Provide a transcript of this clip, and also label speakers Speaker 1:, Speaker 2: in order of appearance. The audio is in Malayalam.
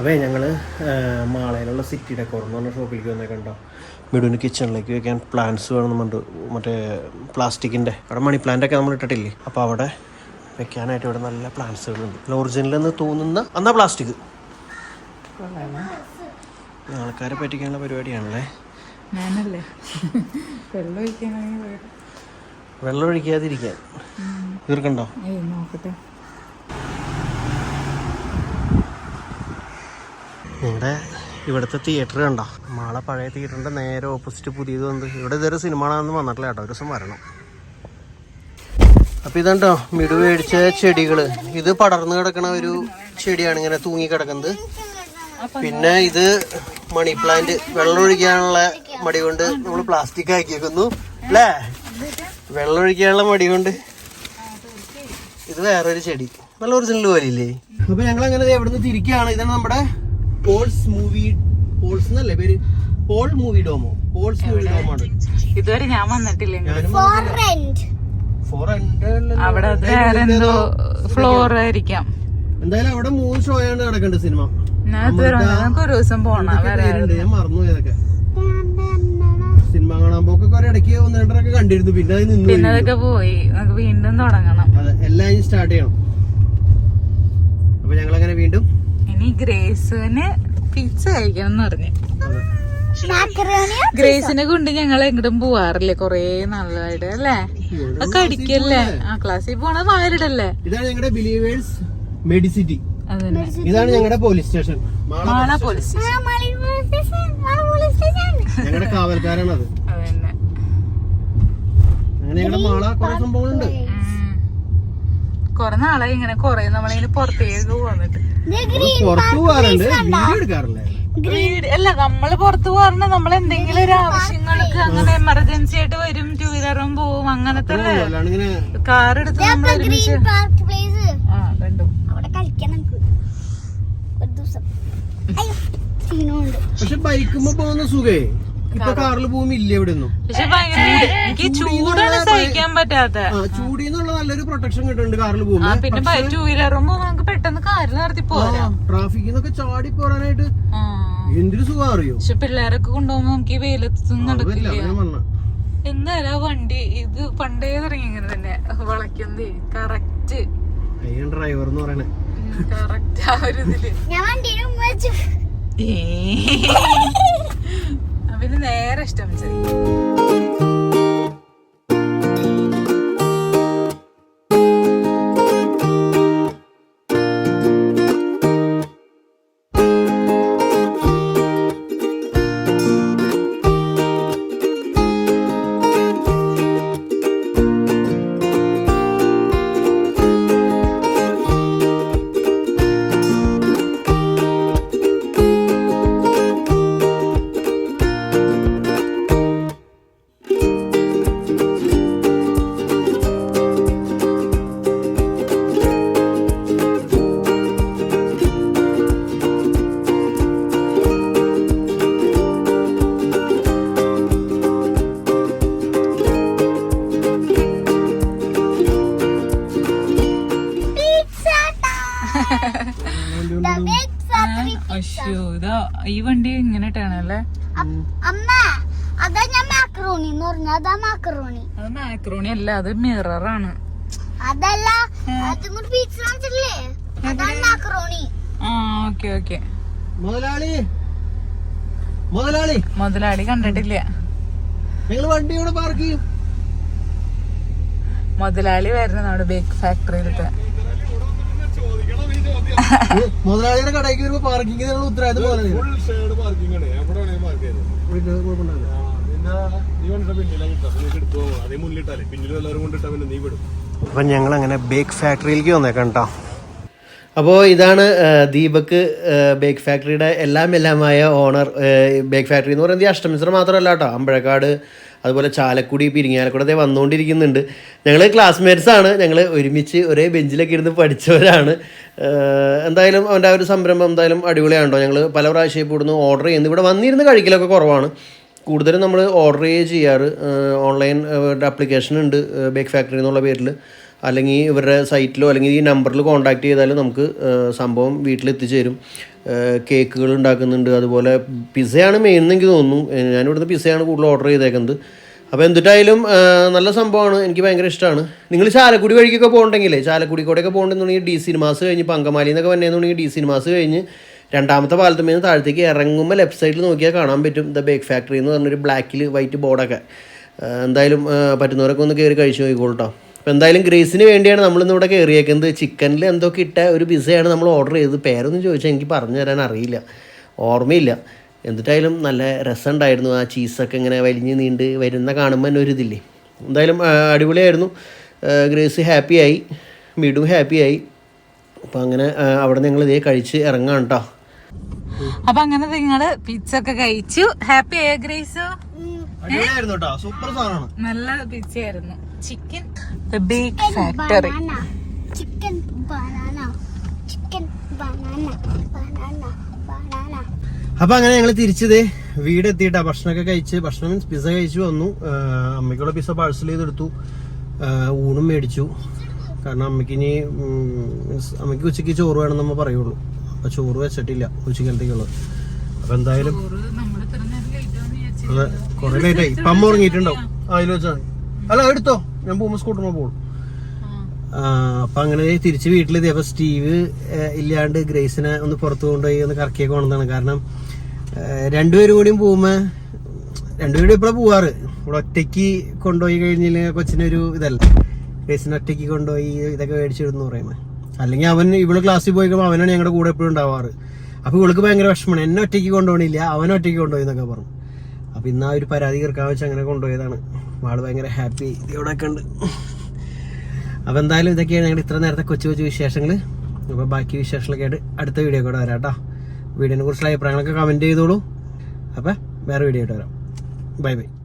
Speaker 1: അപ്പോൾ ഞങ്ങൾ മാളയിലുള്ള സിറ്റി ഡെക്കോർ എന്ന് പറഞ്ഞ ഷോപ്പിലേക്ക് വന്നേ കണ്ടോ? മിഡുവിന് കിച്ചണിലേക്ക് വെക്കാൻ പ്ലാന്റ്സ് വേണമെന്നുണ്ട്. മറ്റേ പ്ലാസ്റ്റിക്കിന്റെ അവിടെ മണി പ്ലാന്റൊക്കെ നമ്മൾ ഇട്ടിട്ടില്ലേ? അപ്പോൾ അവിടെ വെക്കാനായിട്ട് ഇവിടെ നല്ല പ്ലാന്റ്സുകളുണ്ട് ഒറിജിനൽ എന്ന് തോന്നുന്ന എന്നാ പ്ലാസ്റ്റിക് ആൾക്കാരെ പറ്റിക്കാനുള്ള പരിപാടിയാണല്ലേ?
Speaker 2: ഞാനല്ലേ? വെള്ളം
Speaker 1: ഒഴിക്കാതിരിക്കാൻ. തീർക്കണ്ടോ
Speaker 2: നോക്കട്ടെ.
Speaker 1: ഇവിടെ ഇവിടുത്തെ തിയേറ്റർ കണ്ടോ? നമ്മളെ പഴയ തിയേറ്ററിന്റെ നേരെ ഓപ്പോസിറ്റ് പുതിയത് വന്ന്. ഇവിടെ ഇതൊരു സിനിമ കാണാനൊന്നും വന്നിട്ടില്ല കേട്ടോ. ഒരു ദിവസം വരണം. അപ്പൊ ഇതുണ്ടോ മിടു മേടിച്ച ചെടികൾ ഇത് പടർന്നു കിടക്കണ ഒരു ചെടിയാണ് ഇങ്ങനെ തൂങ്ങി കിടക്കുന്നത്. പിന്നെ ഇത് മണി പ്ലാന്റ് വെള്ളം ഒഴിക്കാനുള്ള മടി കൊണ്ട് നമ്മൾ പ്ലാസ്റ്റിക് ആക്കിയേക്കുന്നു. അല്ലേ? വെള്ളം ഒഴിക്കാനുള്ള മടി കൊണ്ട്. ഇത് വേറൊരു ചെടി. നല്ല ഒറിജിനൽ പോലെ ഇല്ലേ അപ്പൊ ഞങ്ങൾ അങ്ങനെ എവിടെ നിന്ന് തിരിക്കുകയാണ് ഇതാണ് നമ്മുടെ പോൾസ് മൂവി പോൾസ് എന്നല്ലേ പേര്? പോൾ മൂവി ഡോമോ. പോൾസ് മൂവി ഡോമോ ആണ്
Speaker 2: ഇതുവരെ ഞാൻ വന്നിട്ടില്ല അവിടെ അത് വേറെ എന്തോ ഫ്ലോർ ആയിരിക്കാം.
Speaker 1: എന്തായാലും അവിടെ മൂന്ന് ഷോ ആണ് നടക്കേണ്ടത് സിനിമ.
Speaker 2: നമുക്ക് ഒരു ദിവസം പോണം.
Speaker 1: ഞാൻ മറന്നു ഇതൊക്കെ സിനിമ കാണാൻ പോക്കൊക്കെ ഒരു ഇടയ്ക്ക് ഒന്ന് രണ്ടരൊക്കെ കണ്ടിരുന്നു. പിന്നെ അത് നിന്നു
Speaker 2: പിന്നെ അതൊക്കെ പോയി. നമുക്ക് വീണ്ടും തുടങ്ങണം.
Speaker 1: അതെ എല്ലാം സ്റ്റാർട്ട് ചെയ്യണം. അപ്പൊ ഞങ്ങൾ അങ്ങനെ വീണ്ടും
Speaker 2: ഇനി ഗ്രേസിന് പിച്ച കഴിക്കണം എന്ന് പറഞ്ഞു ഗ്രേസിനെ കൊണ്ട് ഞങ്ങൾ എങ്ങോട്ടും പോവാറില്ലേ? കൊറേ നാളായിട്ട് അല്ലേ? ഒക്കെ അടിക്കല്ലേ ആ ക്ലാസ്സിൽ പോണത് വാരിടല്ലേ
Speaker 1: ഇതാണ് ഞങ്ങളുടെ ബിലീവേഴ്സ് മെഡിസിറ്റി ഇതാണ് ഞങ്ങളുടെ പോലീസ് സ്റ്റേഷൻ
Speaker 2: മാള പോലീസ്
Speaker 1: ഞങ്ങളുടെ കാവൽക്കാരാണ് അത് അങ്ങനെ ഞങ്ങളുടെ മാള കുറെ സംഭവങ്ങളുണ്ട്.
Speaker 2: കൊറേ നാളായി ഇങ്ങനെ കൊറേ നമ്മളിങ്ങനെ പുറത്തേക്ക് പോന്നിട്ട്. വീട് അല്ല നമ്മൾ പുറത്തു പോകാറുണ്ട് നമ്മൾ എന്തെങ്കിലും ഒരു ആവശ്യങ്ങൾക്ക് അങ്ങനെ എമർജൻസി ആയിട്ട് വരും. ടൂ വീലറും പോവും. അങ്ങനത്തെ കാർ എടുത്ത് നമ്മൾ ഒരുമിച്ച്
Speaker 3: പാർക്ക് പ്ലേസ്
Speaker 2: ആ കണ്ടു.
Speaker 3: അവിടെ കളിക്കണം. നമുക്ക് ഒരു ദിവസം. അയ്യോ ക്ഷീണമുണ്ട്
Speaker 1: പക്ഷെ ബൈക്കുമ്പോ പോകുന്ന സുഖേ. ഇപ്പൊ കാറിൽ പോകുമ്പോ ഇല്ല ഇവിടെ ഒന്നും
Speaker 2: പക്ഷെ ഭയങ്കര എനിക്ക് ചൂടാണ് സഹിക്കാൻ പറ്റാത്ത.
Speaker 1: ആ ചൂടിന്നുള്ള നല്ലൊരു പ്രൊട്ടക്ഷൻ കിട്ടുന്നുണ്ട് കാറിൽ
Speaker 2: ആ
Speaker 1: പോകുമ്പോ.
Speaker 2: പിന്നെ ടൂ വീലറും നമുക്ക് പെട്ടെന്ന് കാറിൽ നടത്തി പോരാം.
Speaker 1: ട്രാഫിക്കിൽ നിന്നൊക്കെ ചാടി പോരാനായിട്ട്
Speaker 2: ആ.
Speaker 1: എന്തൊരു സുഖം അറിയോ?
Speaker 2: പക്ഷെ പിള്ളേരൊക്കെ കൊണ്ടുപോകുമ്പോ നമുക്ക് ഈ വെയിലത്തൊന്നും
Speaker 1: അതല്ല
Speaker 2: നടക്കില്ല.
Speaker 1: ഞാൻ പറഞ്ഞ.
Speaker 2: എന്തായാലും ആ വണ്ടി ഇത് പണ്ടേ തുടങ്ങി ഇങ്ങനെ തന്നെ. വളയ്ക്കുന്നേ കറക്റ്റ്
Speaker 1: അയ്യൻ ഡ്രൈവർ എന്ന് പറയണേ.
Speaker 2: കറക്റ്റ് ആ ഒരു ഇതിൽ.
Speaker 3: ഞാൻ വണ്ടിയുടെ മുമ്പ് വെച്ചു.
Speaker 2: അവന് നേരെ ഇഷ്ടം ശരി ഈ വണ്ടി ഇങ്ങനെട്ടാണല്ലേ
Speaker 3: അമ്മ അതാ ഞാൻ മാക്രോണി എന്ന് പറഞ്ഞ അതാ മാക്രോണി
Speaker 2: അത് മാക്രോണി അല്ല അത് മിററാണ്
Speaker 3: അതല്ല മാക്രോണി
Speaker 2: ആ ഓക്കെ ഓക്കെ
Speaker 1: മുതലാളി മുതലാളി.
Speaker 2: മുതലാളി കണ്ടിട്ടില്ല.
Speaker 1: നിങ്ങൾ വണ്ടി ഇവിടെ പാർക്ക് ചെയ്യും?
Speaker 2: മുതലാളി വരുന്നത് നമ്മുടെ ബേക്ക് ഫാക്ടറിയിലത്തെ
Speaker 1: മുതലാളിയുടെ കടയ്ക്ക് വരുമ്പോ പാർക്കിംഗ്
Speaker 4: വിടും
Speaker 1: അപ്പം ഞങ്ങൾ അങ്ങനെ ബേക്ക് ഫാക്ടറിയിലേക്ക് വന്നേക്കാം കേട്ടോ അപ്പോൾ ഇതാണ് ദീപക് ബേക്ക് ഫാക്ടറിയുടെ എല്ലാം എല്ലാമായ ഓണർ ബേക്ക് ഫാക്ടറി എന്ന് പറയുന്നത് ഈ അഷ്ടമിശ്ര മാത്രമല്ല കേട്ടോ. അമ്പഴക്കാട് അതുപോലെ ചാലക്കുടി പിരിങ്ങാലക്കുടി അതേ വന്നുകൊണ്ടിരിക്കുന്നുണ്ട് ഞങ്ങൾ ക്ലാസ്മേറ്റ്സ് ആണ്. ഞങ്ങൾ ഒരുമിച്ച് ഒരേ ബെഞ്ചിലൊക്കെ ഇരുന്ന് പഠിച്ചവരാണ്. എന്തായാലും അവന്റെ ആ ഒരു സംരംഭം എന്തായാലും അടിപൊളിയാണോ ഞങ്ങൾ പല പ്രാവശ്യം ഇവിടുന്ന് ഓർഡർ ചെയ്യുന്നു. ഇവിടെ വന്നിരുന്ന് കഴിക്കലൊക്കെ കുറവാണ്. കൂടുതലും നമ്മൾ ഓർഡർ ചെയ്യാറ്. ഓൺലൈൻ ആപ്ലിക്കേഷൻ ഉണ്ട് ബേക്ക് ഫാക്ടറി എന്നുള്ള പേരിൽ അല്ലെങ്കിൽ ഇവരുടെ സൈറ്റിലോ അല്ലെങ്കിൽ ഈ നമ്പറിൽ കോൺടാക്ട് ചെയ്താലും നമുക്ക് സംഭവം വീട്ടിലെത്തിച്ചു തരും കേക്കുകൾ ഉണ്ടാക്കുന്നുണ്ട്. അതുപോലെ പിസയാണ് മെയിൻ എന്ന് തോന്നുന്നു. ഞാനിവിടുന്ന് പിസയാണ് കൂടുതൽ ഓർഡർ ചെയ്തേക്കുന്നത്. അപ്പോൾ എന്തിട്ടായാലും നല്ല സംഭവമാണ്. എനിക്ക് ഭയങ്കര ഇഷ്ടമാണ്. നിങ്ങൾ ചാലക്കുടി വഴിക്കൊക്കെ പോകണ്ടെങ്കിലേ ചാലക്കുടി കൂടെയൊക്കെ പോകണ്ടെന്നുണ്ടെങ്കിൽ ഡി സിനിമാസ് കഴിഞ്ഞ് പങ്കമാലി എന്നൊക്കെ വന്നതെന്നുണ്ടെങ്കിൽ ഡി സിനിമാസ് കഴിഞ്ഞ് രണ്ടാമത്തെ പാലത്ത് നിന്ന് താഴത്തേക്ക് ഇറങ്ങുമ്പോൾ ലെഫ്റ്റ് സൈഡിൽ നോക്കിയാൽ കാണാൻ പറ്റും. ദ ബേക്ക് ഫാക്ടറി എന്ന് പറഞ്ഞൊരു ബ്ലാക്കിൽ വൈറ്റ് ബോർഡൊക്കെ എന്തായാലും പറ്റുന്നവരൊക്കെ ഒന്ന് കയറി കഴിച്ചു നോക്കിക്കോളൂ കേട്ടോ അപ്പോൾ എന്തായാലും ഗ്രേസിന് വേണ്ടിയാണ് നമ്മളിന്ന് ഇവിടെ കയറിയേക്കുന്നത്. ചിക്കനിൽ എന്തൊക്കെ ഇട്ട ഒരു പിസയാണ് നമ്മൾ ഓർഡർ ചെയ്തത്. പേരൊന്നും ചോദിച്ചാൽ എനിക്ക് പറഞ്ഞു തരാൻ അറിയില്ല. ഓർമ്മയില്ല. എന്നിട്ടായാലും നല്ല രസമുണ്ടായിരുന്നു. ആ ചീസൊക്കെ ഇങ്ങനെ വലിഞ്ഞ് നീണ്ട് വരുന്ന കാണുമ്പോൾ തന്നെ ഒരു ഇതില്ലേ. എന്തായാലും അടിപൊളിയായിരുന്നു. ഗ്രേസ് ഹാപ്പിയായി. മീഡും ആയി അപ്പോൾ അങ്ങനെ അവിടെ ഞങ്ങൾ ഇതേ കഴിച്ച് ഇറങ്ങാം കേട്ടോ
Speaker 2: അപ്പൊ അങ്ങനെ നിങ്ങൾ പിച്ച ഒക്കെ കഴിച്ചു. ഹാപ്പി ആയ ഗ്രേസ്?
Speaker 1: നല്ല പിച്ചയായിരുന്നു സൂപ്പർ സാധനമാണ്
Speaker 2: big Banana. Chicken
Speaker 3: banana. Banana
Speaker 1: അപ്പൊ അങ്ങനെ ഞങ്ങൾ തിരിച്ചത് വീട് എത്തിയിട്ടാ ഭക്ഷണമൊക്കെ കഴിച്ച് ഭക്ഷണം മീൻസ് പിസ്സ കഴിച്ചു വന്നു. അമ്മയ്ക്കുള്ള പിസ്സ പാഴ്സൽ ചെയ്തെടുത്തു. ഊണും മേടിച്ചു. കാരണം അമ്മയ്ക്ക് ഇനി മീൻസ് അമ്മയ്ക്ക് ഉച്ചയ്ക്ക് ചോറ് വേണമെന്ന് നമ്മ പറയുള്ളൂ. അപ്പൊ ചോറ് വെച്ചിട്ടില്ല ഉച്ചക്കലത്തേക്കുള്ളത് അപ്പൊ എന്തായാലും അതെ കുറെ ലേറ്റായി ഇപ്പം അമ്മ ഉറങ്ങിയിട്ടുണ്ടാവും. അതിൽ വെച്ചാൽ അല്ല എടുത്തോ? ഞാൻ പോകുമ്പോ സ്കൂട്ടറിന് പോകും അപ്പൊ അങ്ങനെ തിരിച്ച് വീട്ടിലെത്തി. അപ്പൊ സ്റ്റീവ് ഇല്ലാണ്ട് ഗ്രേസിനെ ഒന്ന് പുറത്തു കൊണ്ടുപോയി ഒന്ന് കറക്കിയൊക്കെ കൊണ്ടതാണ് കാരണം രണ്ടുപേരും കൂടിയും പോകുമ്പോ രണ്ടുപേരും ഇപ്പഴാ പോവാറ്. ഇവിടെ ഒറ്റയ്ക്ക് കൊണ്ടുപോയി കഴിഞ്ഞില്ലെങ്കിൽ കൊച്ചിനൊരു ഇതല്ല. ഗ്രേസിനെ ഒറ്റയ്ക്ക് കൊണ്ടുപോയി ഇതൊക്കെ മേടിച്ചിടുന്നു പറയുമ്പോ. അല്ലെങ്കിൽ അവൻ ഇവൾ ക്ലാസ്സിൽ പോയി കഴിയുമ്പോൾ അവനാണ് ഞങ്ങളുടെ കൂടെ എപ്പോഴും ഉണ്ടാവാറ്. അപ്പൊ ഇവൾക്ക് ഭയങ്കര വിഷമമാണ്. എന്നെ ഒറ്റയ്ക്ക് കൊണ്ടുപോകണില്ല അവൻ ഒറ്റയ്ക്ക് കൊണ്ടുപോയി എന്നൊക്കെ പറഞ്ഞു. അപ്പൊ ഇന്ന് ആ ഒരു പരാതി തീർക്കാൻ വെച്ച് അങ്ങനെ കൊണ്ടുപോയതാണ്. ആൾ ഭയങ്കര ഹാപ്പി ഇവിടെ ഒക്കെ ഉണ്ട്? അപ്പോൾ എന്തായാലും ഇതൊക്കെയാണ് ഞങ്ങൾ ഇത്ര നേരത്തെ കൊച്ചു കൊച്ചു വിശേഷങ്ങൾ അപ്പോൾ ബാക്കി വിശേഷങ്ങളൊക്കെ ആയിട്ട് അടുത്ത വീഡിയോ കൂടെ വരാം കേട്ടോ വീഡിയോനെ കുറിച്ചുള്ള അഭിപ്രായങ്ങളൊക്കെ കമന്റ് ചെയ്തോളൂ. അപ്പോൾ വേറെ വീഡിയോ ആയിട്ട് വരാം. Bye bye